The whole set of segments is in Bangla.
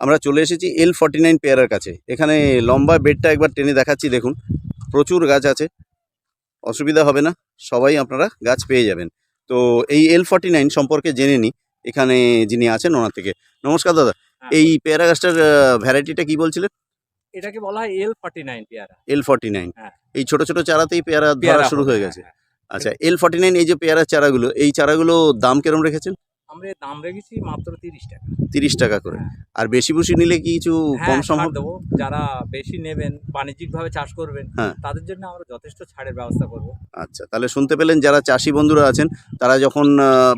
আমরা চলে এসেছি এল ফর্টি নাইন পেয়ারার কাছে। এখানে লম্বা বেডটা একবার টেনে দেখাচ্ছি দেখুন। প্রচুর গাছ আছে। অসুবিধা হবে না সবাই আপনারা গাছ পেয়ে যাবেন। তো এই এল ফর্টি নাইন সম্পর্কে জেনে নিই। এখানে যিনি আছেন ওনার থেকে। নমস্কার দাদা হ্যাঁ। এই পেয়ারা গাছটার ভ্যারাইটিটা কি বলছিলেন? এটাকে বলা হয় এল ফর্টি নাইন পেয়ারা। L forty nine. এই ছোট ছোট চারাতেই পেয়ারা ধরা শুরু হয়ে হ্যাঁ, গেছে। হ্যাঁ। আচ্ছা এল ফর্টি নাইন এই যে পেয়ারার চারাগুলো এই চারাগুলো দাম কিরম রেখেছেন? আমরা দাম রেখেছি মাত্র তিরিশ টাকা। তিরিশ টাকা করে। আর বেশি বুশি নিলে কি কিছু হ্যাঁ কম সম্ভব? দেবো। যারা বেশি নেবেন বাণিজ্যিক ভাবে চাষ করবেন হ্যাঁ। তাদের জন্য আমরা যথেষ্ট ছাড়ের ব্যবস্থা করব। আচ্ছা তাহলে শুনতে পেলেন যারা চাষি বন্ধুরা আছেন তারা যখন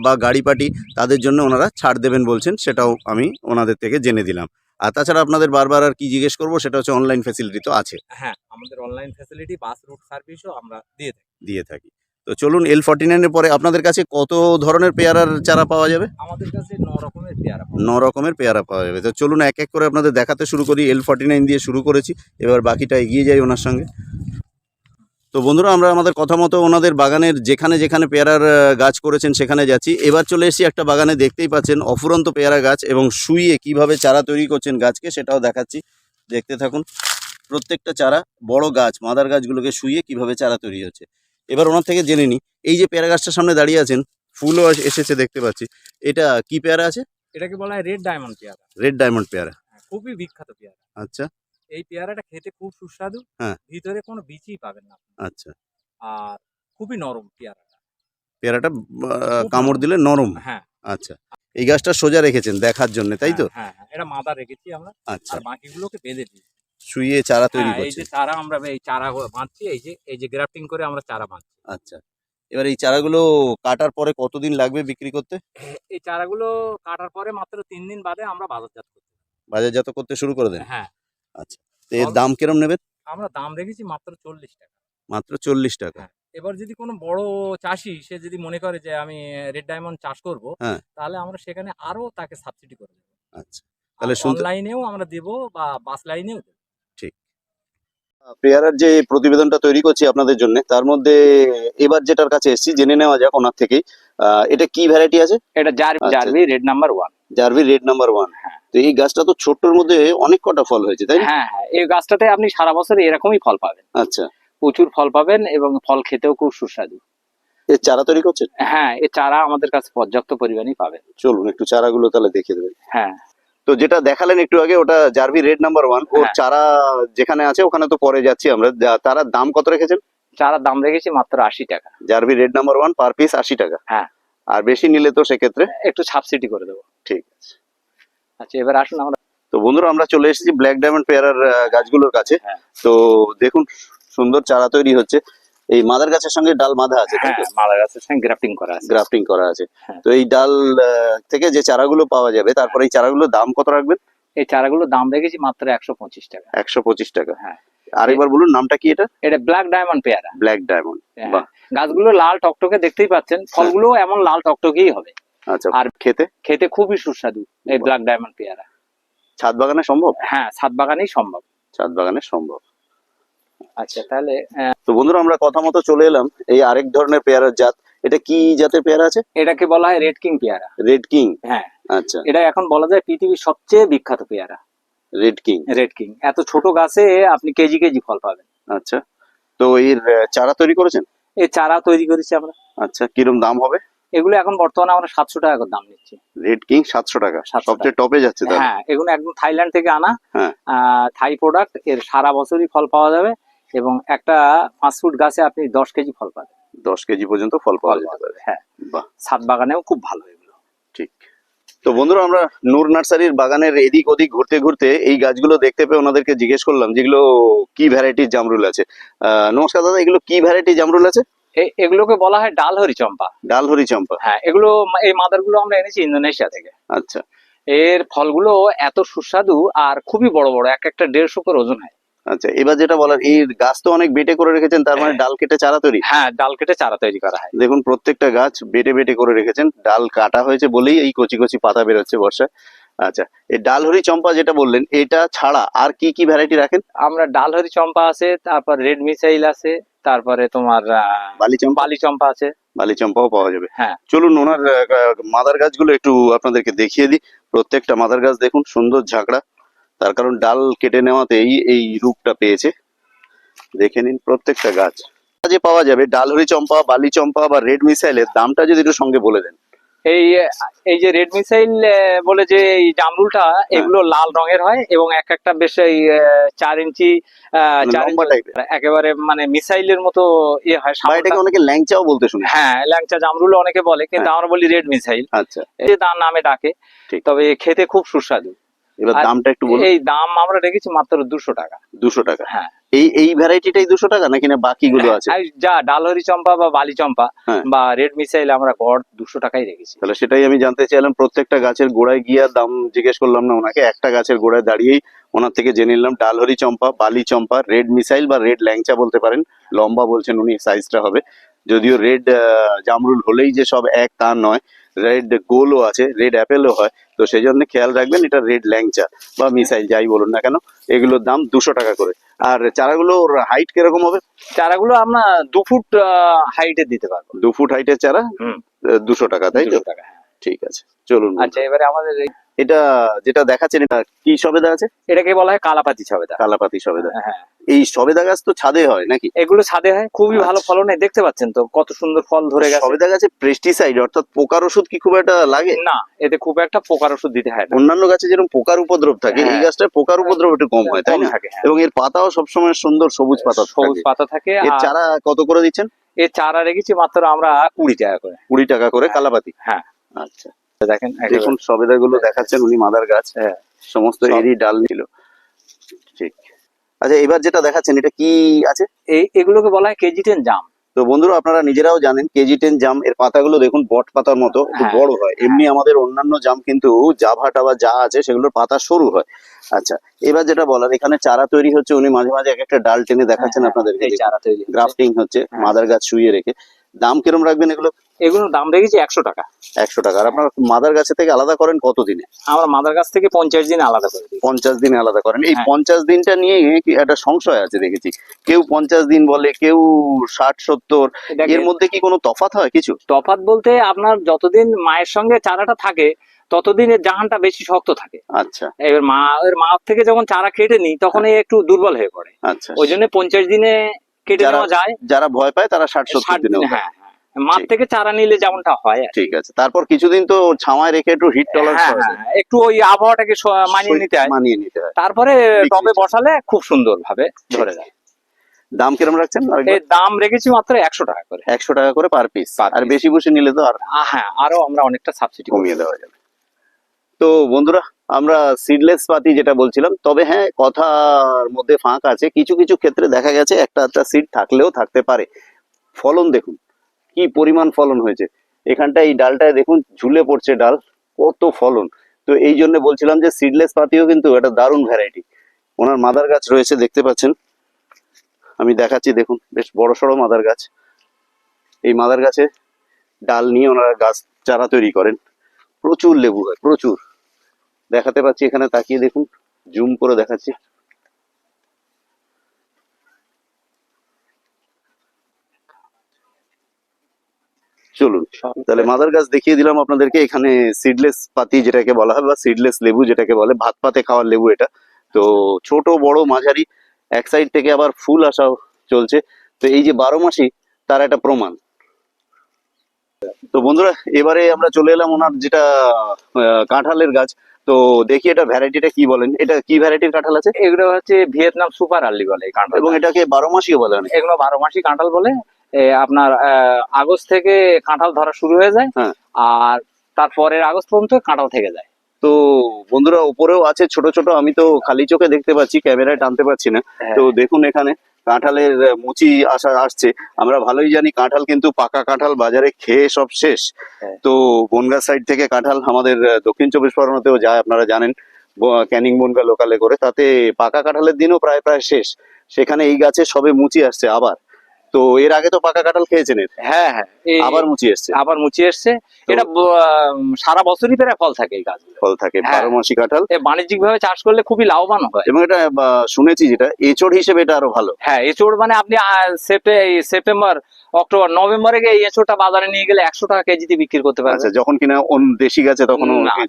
বা গাড়ি পাটি তাদের জন্য ওনারা ছাড় দেবেন বলছেন সেটাও আমি ওনাদের থেকে জেনে দিলাম। আর তাছাড়া আপনাদের বারবার আর কি জিজ্ঞেস করব সেটা হচ্ছে অনলাইন ফ্যাসিলিটি তো আছে। হ্যাঁ আমাদের অনলাইন ফ্যাসিলিটি বাস রুট সার্ভিসও আমরা দিয়ে থাকি। দিয়ে থাকি। তো চলুন এল ফর্টি নাইনের পরে আপনাদের কাছে কত ধরনের পেয়ারার চারা পাওয়া যাবে? আমাদের কাছে ন রকমের পেয়ারা ন রকমের পেয়ারা পাওয়া যাবে। তো চলুন এক এক করে আপনাদের দেখাতে শুরু করি। এল ফর্টি নাইন দিয়ে শুরু করেছি। এবার বাকিটা এগিয়ে যাই ওনার সঙ্গে। তো বন্ধুরা আমরা আমাদের কথা মতো ওনাদের বাগানের যেখানে যেখানে পেয়ারার গাছ করেছেন সেখানে যাচ্ছি। এবার চলে এসেছি একটা বাগানে। দেখতেই পাচ্ছেন অফুরন্ত পেয়ারা গাছ এবং শুইয়ে কীভাবে চারা তৈরি করছেন গাছকে সেটাও দেখাচ্ছি। দেখতে থাকুন প্রত্যেকটা চারা বড় গাছ মাদার গাছগুলোকে শুইয়ে কীভাবে চারা তৈরি হচ্ছে। এবার ওনার থেকে জেনে নিই। এই যে পেয়ারা গাছটার সামনে দাঁড়িয়ে আছেন ফুলও এসেছে দেখতে পাচ্ছি। এটা কি পেয়ারা আছে? এটাকে বলা হয় রেড ডায়মন্ড পেয়ারা। রেড ডায়মন্ড পেয়ারা। হ্যাঁ, খুবই বিখ্যাত পেয়ারা। আচ্ছা। এই পেয়ারাটা খেতে খুব সুস্বাদু। হ্যাঁ। ভিতরে কোনো বিচি পাবেন না আচ্ছা। আর খুবই নরম পেয়ারাটা। পেয়ারাটা কামড় দিলে নরম। হ্যাঁ। আচ্ছা। এই গাছটা সোজা রেখেছেন দেখার জন্য তাই তো? হ্যাঁ, হ্যাঁ এটা মাদা রেখেছি আমরা। আচ্ছা। বাকিগুলোকে বেঁধে দিই শুইয়ে চারা তৈরি হ্যাঁ, এই করছে। যে চারা আমরা এই চারা বাঁধছি এই যে এই যে গ্রাফটিং করে আমরা চারা বাঁধছি। আচ্ছা। এবার এই চারাগুলো কাটার পরে কতদিন লাগবে বিক্রি করতে? এই চারাগুলো কাটার পরে মাত্র তিন দিন বাদে আমরা বাজারজাত করছি বাজারজাত করতে শুরু করে দেন? হ্যাঁ। আচ্ছা। তো এর দাম কিরম নেবেন? আমরা দাম রেখেছি মাত্র চল্লিশ টাকা। মাত্র চল্লিশ টাকা। হ্যাঁ। এবার যদি কোনো বড় চাষি সে যদি মনে করে যে আমি রেড ডায়মন্ড চাষ করব হ্যাঁ। তাহলে আমরা সেখানে আরও তাকে সাবসিডি করে দেবো। আচ্ছা। তাহলে শুনতে- অনলাইনেও আমরা দেবো বা বাস লাইনেও দেবো। পেয়ারার যে প্রতিবেদনটা তৈরি করছি আপনাদের জন্য তার মধ্যে এবার যেটার কাছে এসেছি জেনে নেওয়া যাক ওনার থেকেই। এটা কি ভ্যারাইটি আছে? এটা জার আচ্ছা। Red number one জার্ভি red number one তো এই গাছটা তো ছোট্টর মধ্যে অনেক কটা ফল হয়েছে তাই হ্যাঁ হ্যাঁ। এই গাছটাতে আপনি সারা বছর এরকমই ফল পাবেন। আচ্ছা। প্রচুর ফল পাবেন এবং ফল খেতেও খুব সুস্বাদু। এর চারা তৈরি করছেন? হ্যাঁ এই চারা আমাদের কাছে পর্যাপ্ত পরিমাণেই পাবেন। চলুন একটু চারাগুলো তাহলে দেখিয়ে দেবেন। হ্যাঁ। তো যেটা দেখালেন একটু আগে ওটা জার্ভি রেড নাম্বার ওয়ান। ওর হ্যাঁ। চারা যেখানে আছে ওখানে তো পরে যাচ্ছি আমরা। তারার দাম কত রেখেছেন? চারা দাম রেখেছি মাত্র আশি টাকা। জার্ভি red number one per piece আশি টাকা। হ্যাঁ। আর বেশি নিলে তো সেক্ষেত্রে? একটু সাবসিডি করে দেবো। ঠিক আছে। আচ্ছা এবার আসুন আমরা তো বন্ধুরা আমরা চলে এসেছি ব্ল্যাক ডায়মন্ড পেয়ারার গাছগুলোর কাছে। হ্যাঁ। তো দেখুন সুন্দর চারা তৈরি হচ্ছে। এই মাদার গাছের সঙ্গে ডাল বাঁধা আছে হ্যাঁ মালা গাছের সঙ্গে গ্রাফটিং করা আছে। গ্রাফটিং করা আছে। হ্যাঁ। তো এই ডাল থেকে যে চারাগুলো পাওয়া যাবে তারপরে এই চারাগুলোর দাম কত রাখবেন? এই চারাগুলোর দাম রেখেছি মাত্র একশো পঁচিশ টাকা। একশো পঁচিশ টাকা। হ্যাঁ। আরেকবার বলুন নামটা কি এটা? এটা ব্ল্যাক ডায়মন্ড পেয়ারা। ব্ল্যাক ডায়মন্ড হ্যাঁ। গাছগুলো লাল টকটকে দেখতেই পাচ্ছেন ফলগুলো এমন লাল টকটকেই হবে। আচ্ছা আর খেতে? খেতে খুবই সুস্বাদু এই ব্ল্যাক ডায়মন্ড পেয়ারা। ছাদ বাগানে সম্ভব? হ্যাঁ ছাদ বাগানেই সম্ভব। ছাদ বাগানে সম্ভব। আচ্ছা তাহলে তো বন্ধুরা আমরা কথা মতো চলে এলাম। এই আরেক ধরনের পেয়ারার জাত। এটা কি জাতের পেয়ারা আছে? এটাকে বলা হয় রেড কিং পেয়ারা। Red king? হ্যাঁ। আচ্ছা। এটা এখন বলা যায় পৃথিবীর সবচেয়ে বিখ্যাত পেয়ারা। Red king? Red king. এত ছোট গাছে আপনি কেজি কেজি ফল পাবেন। আচ্ছা। তো এর চারা তৈরি করেছেন? এই চারা তৈরি করেছি আমরা। আচ্ছা কিরম দাম হবে? এগুলো এখন বর্তমানে আমরা সাতশো টাকা করে দাম নিচ্ছি। রেড কিং সাতশো টাকা। 700 সবচেয়ে টপে যাচ্ছে হ্যাঁ এগুলো একদম থাইল্যান্ড থেকে আনা। হ্যাঁ। Thai product. এর সারা বছরই ফল পাওয়া যাবে। এবং একটা পাঁচ ফুট গাছে আপনি দশ কেজি ফল পাবেন। দশ কেজি পর্যন্ত ফল পাওয়া যেতে পারে। হ্যাঁ। ছাদ বাগানেও খুব ভালো এগুলো। ঠিক। তো বন্ধুরা আমরা নূর নার্সারির বাগানের এদিক ওদিক ঘুরতে ঘুরতে এই গাছগুলো দেখতে পেয়ে ওনাদেরকে জিজ্ঞেস করলাম যেগুলো কি ভ্যারাইটির জামরুল আছে? আহ, নমস্কার দাদা এগুলো কি ভ্যারাইটি জামরুল আছে? এগুলোকে বলা হয় ডালহরি চম্পা। ডালহরি চম্পা। হ্যাঁ এগুলো এই মাদারগুলো আমরা এনেছি ইন্দোনেশিয়া থেকে। আচ্ছা। এর ফলগুলো এত সুস্বাদু আর খুবই বড় বড় এক একটা দেড়শো করে ওজন হয়। আচ্ছা এবার যেটা বলার এই গাছ তো অনেক বেটে করে রেখেছেন তার মানে ডাল কেটে চারা তৈরি? হ্যাঁ ডাল কেটে চারা তৈরি করা হয়। দেখুন প্রত্যেকটা গাছ বেটে বেটে করে রেখেছেন ডাল কাটা হয়েছে বলেই এই কচি কচি পাতা বেরোচ্ছে বর্ষায়। আচ্ছা এই ডালহরি চম্পা যেটা বললেন এটা ছাড়া আর কি কি ভ্যারাইটি রাখেন? আমরা ডালহরি চম্পা আছে তারপর রেড মিসাইল আছে তারপরে তোমার বালি চম্পা? বালি চম্পা আছে। বালি চম্পাও পাওয়া যাবে। হ্যাঁ। চলুন ওনার মাদার গাছগুলো একটু আপনাদেরকে দেখিয়ে দিই। প্রত্যেকটা মাদার গাছ দেখুন সুন্দর ঝাঁকড়া। তার কারণ ডাল কেটে নেওয়াতেই এই রূপটা পেয়েছে। দেখে নিন প্রত্যেকটা গাছ। যে পাওয়া যাবে ডালহরি চম্পা বালি চম্পা বা রেড মিসাইলের দামটা যদি একটু সঙ্গে বলে দেন। এই এই যে রেড মিসাইল বলে যে এই জামরুলটা হ্যাঁ। এগুলো লাল রঙের হয় এবং এক একটা বেশ এই চার ইঞ্চি টাইপের একেবারে মানে মিসাইলের মতো ইয়ে হয় এটাকে অনেকে ল্যাংচাও বলতে শুনি হ্যাঁ ল্যাংচা জামরুল অনেকে বলে কিন্তু আমরা বলি রেড মিসাইল। আচ্ছা। এই তার নামে ডাকে। তবে খেতে খুব সুস্বাদু। এবার দামটা একটু বলুন। এই দাম আমরা রেখেছি মাত্র দুশো টাকা। দুশো টাকা। হ্যাঁ। এই এই ভ্যারাইটিটাই দুশো টাকা নাকি না বাকিগুলো আছে? আর যা ডালহরি চম্পা বা বালি চম্পা হ্যাঁ। বা রেড মিসাইল আমরা গড় দুশো টাকাই রেখেছি। তাহলে সেটাই আমি জানতে চাইলাম প্রত্যেকটা গাছের গোড়ায় গিয়ে দাম জিজ্ঞেস করলাম না ওনাকে একটা গাছের গোড়ায় দাঁড়িয়েই ওনার থেকে জেনে নিলাম ডালহরি চম্পা বালি চম্পা রেড মিসাইল বা রেড ল্যাংচা বলতে পারেন লম্বা বলছেন উনি সাইজটা হবে। যদিও রেড জামরুল হলেই যে সব এক তা নয় রেড গোলও আছে রেড অ্যাপেলও হয় তো সেই জন্য খেয়াল রাখবেন এটা রেড ল্যাংচা বা মিসাইল যাই বলুন না কেন এগুলোর দাম দুশো টাকা করে। আর চারাগুলোর হাইট কীরকম হবে? চারাগুলো আমরা দু ফুট হাইটে দিতে পারব। দু ফুট হাইটের চারা। দুশো টাকা তাই তো? দুশো টাকা হ্যাঁ। ঠিক আছে চলুন আচ্ছা এবারে আমাদের এটা যেটা দেখাচ্ছেন এটা কি সবেদা আছে? এটাকে বলা হয় কালাপাতি সবেদা। কালাপাতি সবেদা। হ্যাঁ এই সবেদা গাছ তো ছাদে হয় নাকি? এগুলো ছাদে হয় খুবই ভালো আচ্ছা। ফলন হয়। দেখতে পাচ্ছেন তো কত সুন্দর ফল ধরে গেছে। সবেদা গাছে পেস্টিসাইড অর্থাৎ পোকার ওষুধ কি খুব একটা লাগে? না এতে খুব একটা পোকার ওষুধ দিতে হয় না। অন্যান্য গাছে যেরকম পোকার উপদ্রব থাকে এই হ্যাঁ। গাছটায় পোকার উপদ্রব একটু কম হয় তাই না? থাকে হ্যাঁ। এবং এর পাতাও সবসময় সুন্দর সবুজ পাতা সবুজ পাতা থাকে এর চারা কত করে দিচ্ছেন? এর চারা রেখেছি মাত্র আমরা কুড়ি টাকা করে। কুড়ি টাকা করে কালাপাতি। হ্যাঁ। আচ্ছা। দেখেন দেখুন সবেদা গুলো দেখাচ্ছেন উনি মাদার গাছ। হ্যাঁ। সমস্ত। এরই ডাল ছিল। ঠিক। আচ্ছা এবার যেটা দেখাচ্ছেন এটা কি আছে? এই এগুলোকে বলা হয় কেজি টেন জাম। তো বন্ধুরা আপনারা নিজেরাও জানেন কেজি টেন জাম এর পাতাগুলো দেখুন বট পাতার মতো হ্যাঁ। বড় হয়। এমনি আমাদের অন্যান্য জাম কিন্তু জাভা টাভা যা আছে সেগুলোর পাতা সরু হয়। আচ্ছা এবার যেটা বলার এখানে চারা তৈরি হচ্ছে উনি মাঝে মাঝে এক একটা ডাল টেনে দেখাচ্ছেন আপনাদের হ্যাঁ, চারা তৈরি গ্রাফটিং হচ্ছে হ্যাঁ। মাদার গাছ শুয়ে রেখে। দাম কিরম রাখবেন এগুলো? এগুলোর দাম রেখেছি একশো টাকা। একশো টাকা। আর আপনার মাদার গাছে থেকে আলাদা করেন কত দিনে? আমরা মাদার গাছ থেকে পঞ্চাশ দিন আলাদা করে দিই। পঞ্চাশ দিনে আলাদা করেন। এই হ্যাঁ। পঞ্চাশ দিনটা নিয়ে একটা সংশয় আছে দেখেছি। কেউ পঞ্চাশ দিন বলে কেউ ষাট সত্তর। এর মধ্যে কি কোনো তফাত হয় কিছু? তফাৎ বলতে আপনার যতদিন মায়ের সঙ্গে চারাটা থাকে ততদিন এর জাহানটা বেশি শক্ত থাকে। আচ্ছা। এবার মা এর মা থেকে যখন চারা কেটে নিই তখন একটু দুর্বল হয়ে পড়ে। আচ্ছা। ওই জন্য পঞ্চাশ দিনে কেটে যায়। যারা ভয় পায় তারা ষাট সত্তর দিনে হ্যাঁ হ্যাঁ। মাঠ থেকে চারা নিলে যেমনটা হয় ঠিক আছে। তারপর কিছুদিন তো ছাওয়ায় রেখে একটু হিট টলারেন্স হ্যাঁ হ্যাঁ। একটু ওই আবহাওয়াটাকে মানিয়ে নিতে হয়। মানিয়ে নিতে হয়। তারপরে টবে বসালে খুব সুন্দর ভাবে ধরে যায়। দাম কিরম রাখছেন? দাম রেখেছি মাত্র একশো টাকা করে। একশো টাকা করে পার পিস আর। বেশি বসে নিলে তো আর হ্যাঁ আরও আমরা অনেকটা সাবসিডি কমিয়ে দেওয়া যাবে। তো বন্ধুরা আমরা সিডলেস পাতি যেটা বলছিলাম, তবে হ্যাঁ কথার মধ্যে ফাঁক আছে। কিছু কিছু ক্ষেত্রে দেখা গেছে একটা একটা সিড থাকলেও থাকতে পারে। ফলন দেখুন, কি পরিমাণ ফলন হয়েছে। এখানটা এই ডালটায় দেখুন, ঝুলে পড়ছে ডাল, কত ফলন। তো এই জন্য বলছিলাম যে সিডলেস পাতিও কিন্তু একটা দারুণ ভ্যারাইটি ওনার মাদার গাছ রয়েছে, দেখতে পাচ্ছেন? আমি দেখাচ্ছি, দেখুন, বেশ বড় সড়ো মাদার গাছ। এই মাদার গাছে ডাল নিয়ে ওনারা গাছ চারা তৈরি করেন। প্রচুর লেবু হয়, প্রচুর। দেখাতে পাচ্ছি, এখানে তাকিয়ে দেখুন, জুম করে দেখাচ্ছি। চলুন, তাহলে মাদার গাছ দেখিয়ে দিলাম আপনাদেরকে, এখানে সিডলেস পাতি যেটাকে বলা হয়, বা সিডলেস লেবু যেটাকে বলে, ভাত পাতে খাওয়ার লেবু এটা। তো ছোট, বড়, মাঝারি, এক সাইড থেকে আবার ফুল আসা চলছে। তো এই যে বারো মাসি, তার একটা প্রমাণ। তো বন্ধুরা, এবারে আমরা চলে এলাম ওনার যেটা কাঁঠালের গাছ। তো দেখি এটা ভ্যারাইটিটা কি বলেন? এটা কি ভ্যারাইটির কাঁঠাল আছে? এগুলো হচ্ছে ভিয়েতনাম সুপার আর্লি বলে কাঁঠাল এবং এটাকে বারো মাসিও বলে এগুলো বারো মাসি কাঁঠাল বলে। আপনার আহ, আগস্ট থেকে কাঁঠাল ধরা শুরু হয়ে যায়। হ্যাঁ। আর তারপরের আগস্ট পর্যন্ত কাঁঠাল থেকে যায়। তো বন্ধুরা উপরেও আছে ছোট ছোট আমি তো খালি চোখে দেখতে পাচ্ছি ক্যামেরায় টানতে পারছি না। তো দেখুন এখানে। কাঁঠালের মুচি আসা আসছে। আমরা ভালোই জানি কাঁঠাল কিন্তু পাকা কাঁঠাল বাজারে খেয়ে সব শেষ। হ্যাঁ। তো বনগা সাইড থেকে কাঁঠাল আমাদের দক্ষিণ চব্বিশ পরগনাতেও যায় আপনারা জানেন। ক্যানিং বনগা লোকালে করে। তাতে পাকা কাঁঠালের দিনও প্রায় প্রায় শেষ। সেখানে এই গাছে সবে মুচি আসছে আবার। তো এর আগে তো পাকা কাঁঠাল খেয়েছেন হ্যাঁ হ্যাঁ। আবার মুচি এসছে। আবার মুচি এসছে। এটা সারা বছরই প্রায় ফল থাকে এই গাছগুলো। ফল থাকে হ্যাঁ। বারো মাসি কাঁঠাল। বাণিজ্যিক ভাবে চাষ করলে খুবই লাভবান হয়। এবং এটা শুনেছি যেটা এচড় হিসেবে এটা আরও ভালো। হ্যাঁ এঁচড় মানে আপনি সেপ্টেম্বর অক্টোবর নভেম্বরে গিয়ে এই এঁচড়টা বাজারে নিয়ে গেলে একশো টাকা কেজিতে বিক্রি করতে আচ্ছা পারবেন যখন কিনা অন্য দেশি গাছে তখন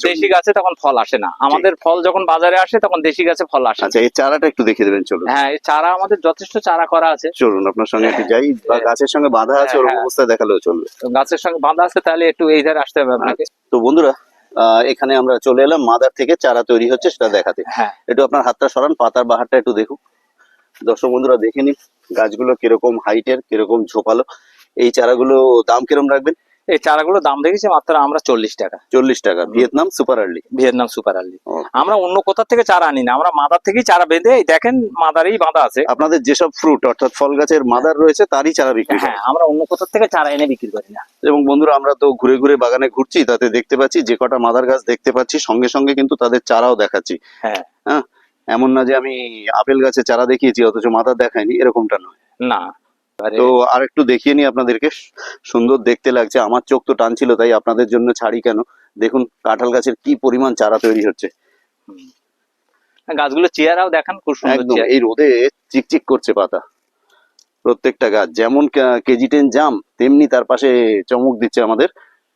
দেশি গাছে তখন ফল আসে না। আমাদের ফল যখন বাজারে আসে তখন দেশি গাছে ফল আসে। আচ্ছা এই চারাটা একটু দেখিয়ে দেবেন চলুন। হ্যাঁ এই চারা আমাদের যথেষ্ট চারা করা আছে। চলুন আপনার সঙ্গে একটু যাই গাছের সঙ্গে বাঁধা আছে ওরকম হ্যাঁ। অবস্থায় দেখালেও চলবে। গাছের সঙ্গে বাঁধা আছে তাহলে একটু এই ধারে আসতে হবে আপনাকে। তো বন্ধুরা আহ, এখানে আমরা চলে এলাম মাদার থেকে চারা তৈরি হচ্ছে সেটা দেখাতে। হ্যাঁ। একটু আপনার হাতটা সরান পাতার বাহারটা একটু দেখুন। দর্শক বন্ধুরা দেখে নিন গাছগুলো কীরকম হাইটের কীরকম ঝোপালো। এই চারাগুলো দাম কীরকম রাখবেন? এই চারাগুলো দাম দেখেছি মাত্র আমরা চল্লিশ টাকা। চল্লিশ টাকা Vietnam super early. Vietnam super early. আমরা অন্য কোথা থেকে চারা আনি না আমরা মাদার থেকেই চারা বেঁধে দেখেন মাদারই বাঁধা আছে। আপনাদের যেসব ফ্রুট অর্থাৎ ফল গাছের মাদার রয়েছে তারই চারা বিক্রি হ্যাঁ আমরা অন্য কোথা থেকে চারা এনে বিক্রি করি না। এবং বন্ধুরা আমরা তো ঘুরে ঘুরে বাগানে ঘুরছি তাতে দেখতে পাচ্ছি যে কটা মাদার গাছ দেখতে পাচ্ছি সঙ্গে সঙ্গে কিন্তু তাদের চারাও দেখাচ্ছি। হ্যাঁ। হ্যাঁ এমন না যে আমি আপেল গাছে চারা দেখিয়েছি অথচ মাদার দেখাইনি এরকমটা নয়। না তো আর একটু দেখিয়ে নি আপনাদেরকে। সুন্দর দেখতে লাগছে। আমার চোখ তো টানছিল তাই আপনাদের জন্য ছাড়ি কেন? দেখুন কাঁঠাল গাছের কি পরিমাণ চারা তৈরি হচ্ছে। গাছগুলো চেয়ারাও দেখান খুব সুন্দর এই রোদে চিকচিক করছে পাতা। প্রত্যেকটা গাছ যেমন কেজি টেন জাম তেমনি তার পাশে চমক দিচ্ছে আমাদের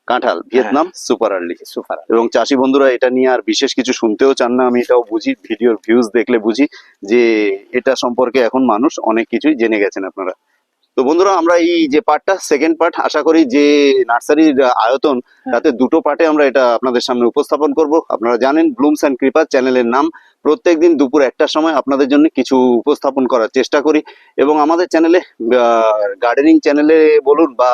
কাঁঠাল ভিয়েতনাম সুপার আর্লি। সুপার এবং চাষি বন্ধুরা এটা নিয়ে আর বিশেষ কিছু শুনতেও চান না আমি এটাও বুঝি ভিডিওর ভিউজ দেখলে বুঝি যে এটা সম্পর্কে এখন মানুষ অনেক কিছুই জেনে গেছেন আপনারা। তো বন্ধুরা আমরা এই যে পার্টটা সেকেন্ড পার্ট আশা করি যে নার্সারির আয়তন তাতে দুটো পার্টে আমরা এটা আপনাদের সামনে উপস্থাপন করব। আপনারা জানেন ব্লুমস অ্যান্ড কৃপা চ্যানেলের নাম। প্রত্যেকদিন দুপুর একটার সময় আপনাদের জন্য কিছু উপস্থাপন করার চেষ্টা করি। এবং আমাদের চ্যানেলে গার্ডেনিং চ্যানেলে বলুন বা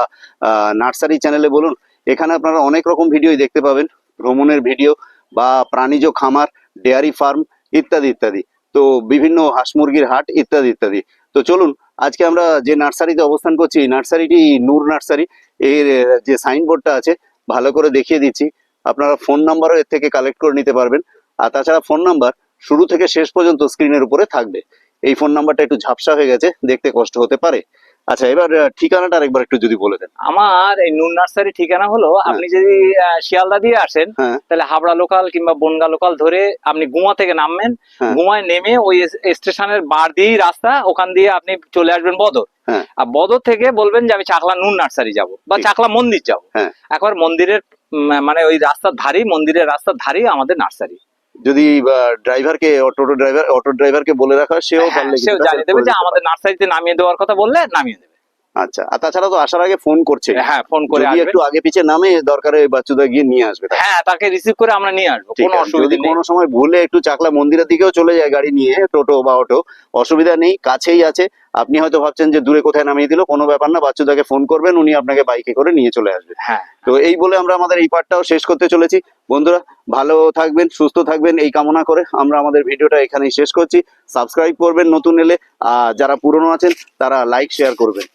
নার্সারি চ্যানেলে বলুন এখানে আপনারা অনেক রকম ভিডিওই দেখতে পাবেন। ভ্রমণের ভিডিও বা প্রাণীজ খামার ডেয়ারি ফার্ম ইত্যাদি ইত্যাদি। তো বিভিন্ন হাঁস মুরগির হাট ইত্যাদি ইত্যাদি। তো চলুন, আজকে আমরা যে নার্সারিতে অবস্থান করছি নার্সারিটি নূর নার্সারি, এর যে সাইনবোর্ডটা আছে, ভালো করে দেখিয়ে দিচ্ছি। আপনারা ফোন নাম্বারও এর থেকে কালেক্ট করে নিতে পারবেন। আর তাছাড়া ফোন নাম্বার শুরু থেকে শেষ পর্যন্ত স্ক্রিনের উপরে থাকবে। এই ফোন নাম্বারটা একটু ঝাপসা হয়ে গেছে, দেখতে কষ্ট হতে পারে। আচ্ছা এবার ঠিকানাটা আরেকবার একটু যদি বলে দেন আমার এই নুন নার্সারি ঠিকানা হলো আপনি যদি শিয়ালদা দিয়ে আসেন হ্যাঁ। তাহলে হাবড়া লোকাল কিংবা বনগা লোকাল ধরে আপনি গুমা থেকে নামবেন হ্যাঁ। গুমায় নেমে ওই স্টেশনের বার দিয়েই রাস্তা ওখান দিয়ে আপনি চলে আসবেন বদর হ্যাঁ। আর বদর থেকে বলবেন যে আমি চাকলা নুন নার্সারি যাব বা চাকলা মন্দির যাব হ্যাঁ। একবার মন্দিরের মানে ওই রাস্তার ধারেই মন্দিরের রাস্তার ধারেই আমাদের নার্সারি যদি ড্রাইভারকে অটো ড্রাইভার অটো ড্রাইভারকে বলে রাখা সেও সেও জানিয়ে দেবে যে আমাদের নার্সারিতে নামিয়ে দেওয়ার কথা বললে নামিয়ে দেবে। আচ্ছা আর তাছাড়া তো আসার আগে ফোন করছে হ্যাঁ ফোন করে যদি একটু আগে পিছে নামে দরকারে বাচ্চুদা গিয়ে নিয়ে আসবে হ্যাঁ তাকে রিসিভ করে আমরা নিয়ে আসব কোনো অসুবিধা নেই। কোনো সময় ভুলে একটু চাকলা মন্দিরের দিকেও চলে যায় গাড়ি নিয়ে টোটো বা অটো অসুবিধা নেই কাছেই আছে। আপনি হয়তো ভাবছেন যে দূরে কোথায় নামিয়ে দিল কোনো ব্যাপার না বাচ্চুদাকে ফোন করবেন উনি আপনাকে বাইকে করে নিয়ে চলে আসবেন হ্যাঁ। তো এই বলে আমরা আমাদের এই পার্টটাও শেষ করতে চলেছি। বন্ধুরা ভালো থাকবেন সুস্থ থাকবেন এই কামনা করে আমরা আমাদের ভিডিওটা এখানেই শেষ করছি। সাবস্ক্রাইব করবেন নতুন এলে আর যারা পুরনো আছেন তারা লাইক শেয়ার করবেন।